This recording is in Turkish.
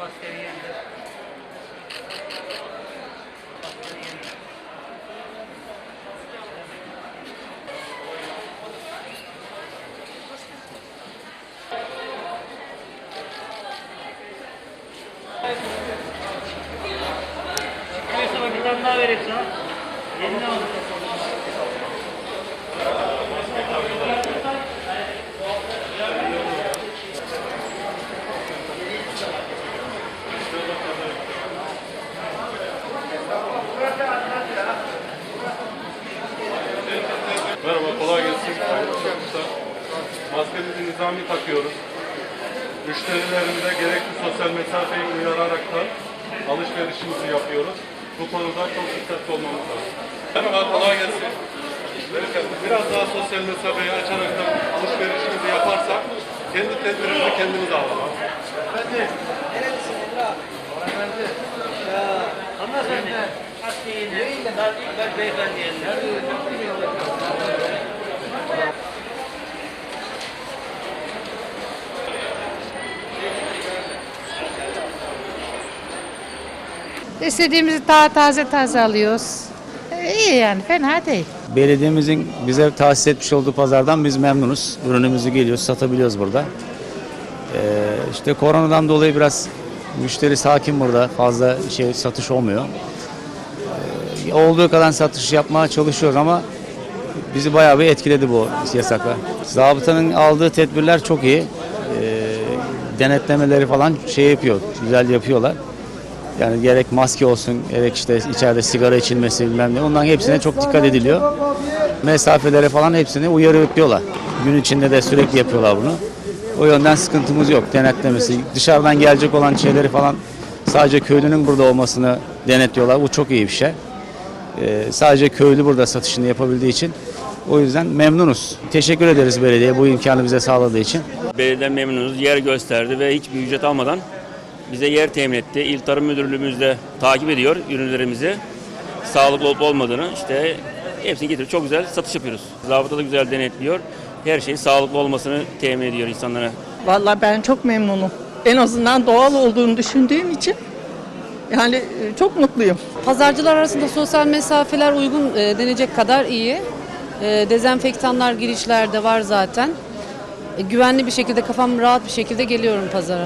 Baskeri yendi. Baskeri yendi. Neyse bir tane daha vereyim sana. Yeni ne oldu? Nizami takıyoruz. Müşterilerimize gerekli sosyal mesafeyi uyararaktan alışverişimizi yapıyoruz. Bu konuda çok dikkatli olmamız lazım. Merhaba, kolay gelsin. Biraz daha sosyal mesafeyi açaraktan alışverişimizi yaparsak kendi tedbirimizi kendimiz alalım. Hanımefendi. Hakkı yine. Ben beyefendi yerine. İstediğimizi daha taze taze alıyoruz. İyi yani fena değil. Belediyemizin bize tahsis etmiş olduğu pazardan biz memnunuz. Ürünümüzü geliyoruz, satabiliyoruz burada. Ee, işte koronadan dolayı biraz müşteri sakin burada. Fazla şey satış olmuyor. Ee, olduğu kadar satış yapmaya çalışıyoruz ama bizi bayağı bir etkiledi bu yasaklar. Zabıtanın aldığı tedbirler çok iyi. Ee, denetlemeleri falan şey yapıyor, güzel yapıyorlar. Yani gerek maske olsun, gerek işte içeride sigara içilmesi bilmem ne onların hepsine çok dikkat ediliyor. Mesafelere falan hepsini uyarı yapıyorlar. Gün içinde de sürekli yapıyorlar bunu. O yönden sıkıntımız yok denetlemesi. Dışarıdan gelecek olan şeyleri falan sadece köylünün burada olmasını denetliyorlar. Bu çok iyi bir şey. Ee, sadece köylü burada satışını yapabildiği için o yüzden memnunuz. Teşekkür ederiz belediye bu imkanı bize sağladığı için. Belediyeden memnunuz. Yer gösterdi ve hiçbir ücret almadan bize yer temin etti. İl Tarım Müdürlüğümüz de takip ediyor ürünlerimizi. Sağlıklı olup olmadığını işte hepsini getirip çok güzel satış yapıyoruz. Zabıta da güzel denetliyor. Her şeyin sağlıklı olmasını temin ediyor insanlara. Vallahi ben çok memnunum. En azından doğal olduğunu düşündüğüm için yani e, çok mutluyum. Pazarcılar arasında sosyal mesafeler uygun e, denecek kadar iyi. E, dezenfektanlar girişlerde var zaten. E, güvenli bir şekilde, kafam rahat bir şekilde geliyorum pazara.